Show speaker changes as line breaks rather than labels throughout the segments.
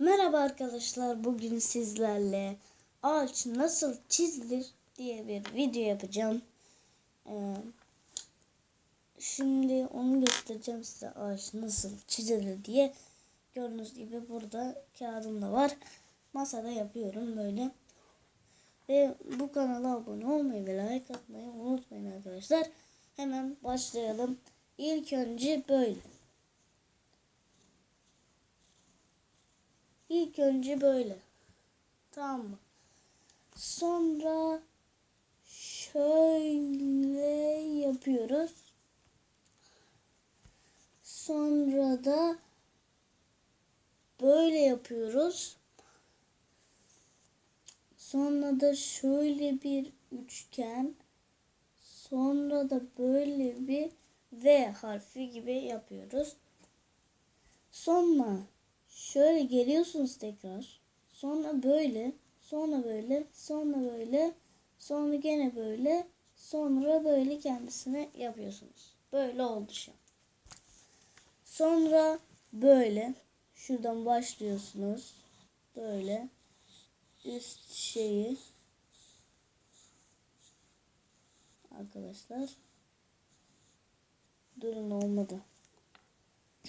Merhaba arkadaşlar. Bugün sizlerle ağaç nasıl çizilir diye bir video yapacağım. Ee, şimdi onu göstereceğim size ağaç nasıl çizilir diye. Gördüğünüz gibi burada kağıdım da var. Masada yapıyorum böyle. Ve bu kanala abone olmayı ve like atmayı unutmayın arkadaşlar. Hemen başlayalım. İlk önce böyle. İlk önce böyle. Tamam mı? Sonra şöyle yapıyoruz. Sonra da böyle yapıyoruz. Sonra da şöyle bir üçgen. Sonra da böyle bir V harfi gibi yapıyoruz. Sonra şöyle geliyorsunuz tekrar. Sonra böyle, sonra böyle, sonra böyle, sonra gene böyle, sonra böyle kendisine yapıyorsunuz. Böyle oldu şu. Sonra böyle şuradan başlıyorsunuz. Böyle üst şeyi arkadaşlar durun olmadı.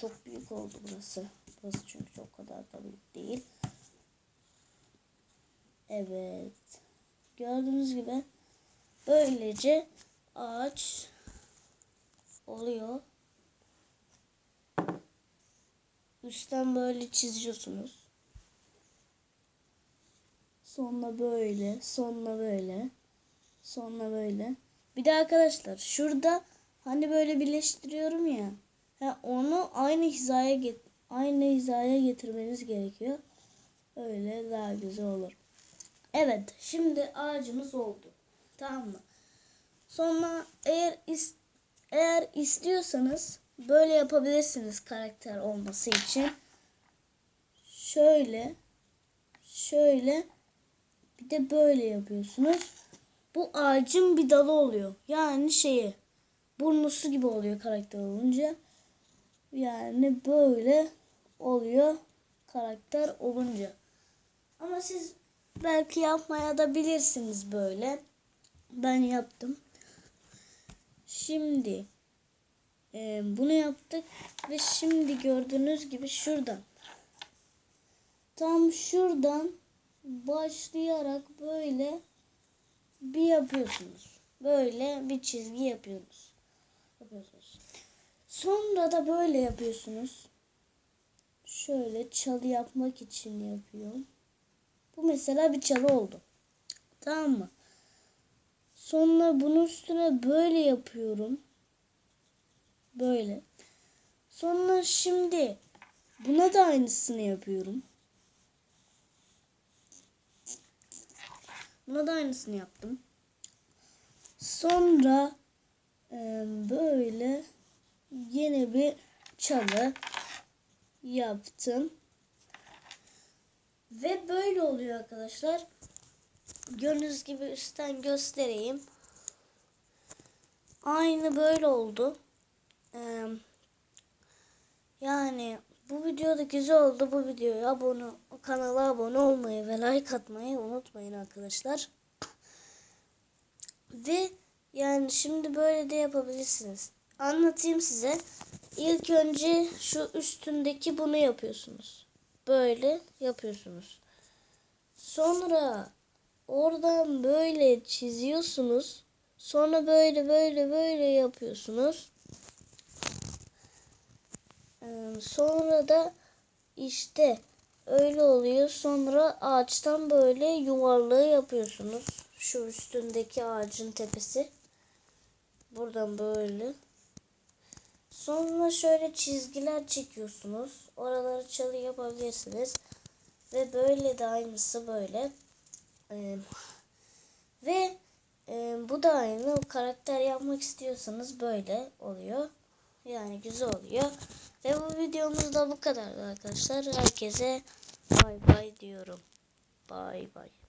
Çok büyük oldu burası. Burası çünkü çok kadar da büyük değil. Evet. Gördüğünüz gibi böylece ağaç oluyor. Üstten böyle çiziyorsunuz. Sonra böyle, sonra böyle, sonra böyle. Bir de arkadaşlar şurada hani böyle birleştiriyorum ya. Ha, onu aynı hizaya get aynı hizaya getirmeniz gerekiyor. Öyle daha güzel olur. Evet, şimdi ağacımız oldu. Tamam mı? Sonra eğer is eğer istiyorsanız böyle yapabilirsiniz karakter olması için. Şöyle şöyle bir de böyle yapıyorsunuz. Bu ağacın bir dalı oluyor. Yani şeyi burnusu gibi oluyor karakter olunca. Yani böyle oluyor karakter olunca. Ama siz belki yapmaya da bilirsiniz böyle. Ben yaptım. Şimdi e, bunu yaptık ve şimdi gördüğünüz gibi şuradan tam şuradan başlayarak böyle bir yapıyorsunuz. Böyle bir çizgi yapıyorsunuz. Yapıyorsunuz. Sonra da böyle yapıyorsunuz. Şöyle çalı yapmak için yapıyorum. Bu mesela bir çalı oldu. Tamam mı? Sonra bunun üstüne böyle yapıyorum. Böyle. Sonra şimdi buna da aynısını yapıyorum. Buna da aynısını yaptım. Sonra böyle yine bir çalı yaptım. Ve böyle oluyor arkadaşlar. Gördüğünüz gibi üstten göstereyim. Aynı böyle oldu. Ee, yani bu video da güzel oldu. Bu videoya abone, kanala abone olmayı ve like atmayı unutmayın arkadaşlar. Ve yani şimdi böyle de yapabilirsiniz. Anlatayım size. İlk önce şu üstündeki bunu yapıyorsunuz. Böyle yapıyorsunuz. Sonra oradan böyle çiziyorsunuz. Sonra böyle böyle böyle yapıyorsunuz. Ee, sonra da işte öyle oluyor. Sonra ağaçtan böyle yuvarlığı yapıyorsunuz. Şu üstündeki ağacın tepesi. Buradan böyle. Sonra şöyle çizgiler çekiyorsunuz. Oraları çalı yapabilirsiniz. Ve böyle de aynısı böyle. Ee, ve e, bu da aynı. Karakter yapmak istiyorsanız böyle oluyor. Yani güzel oluyor. Ve bu videomuz da bu kadar arkadaşlar. Herkese bay bay diyorum. Bay bay.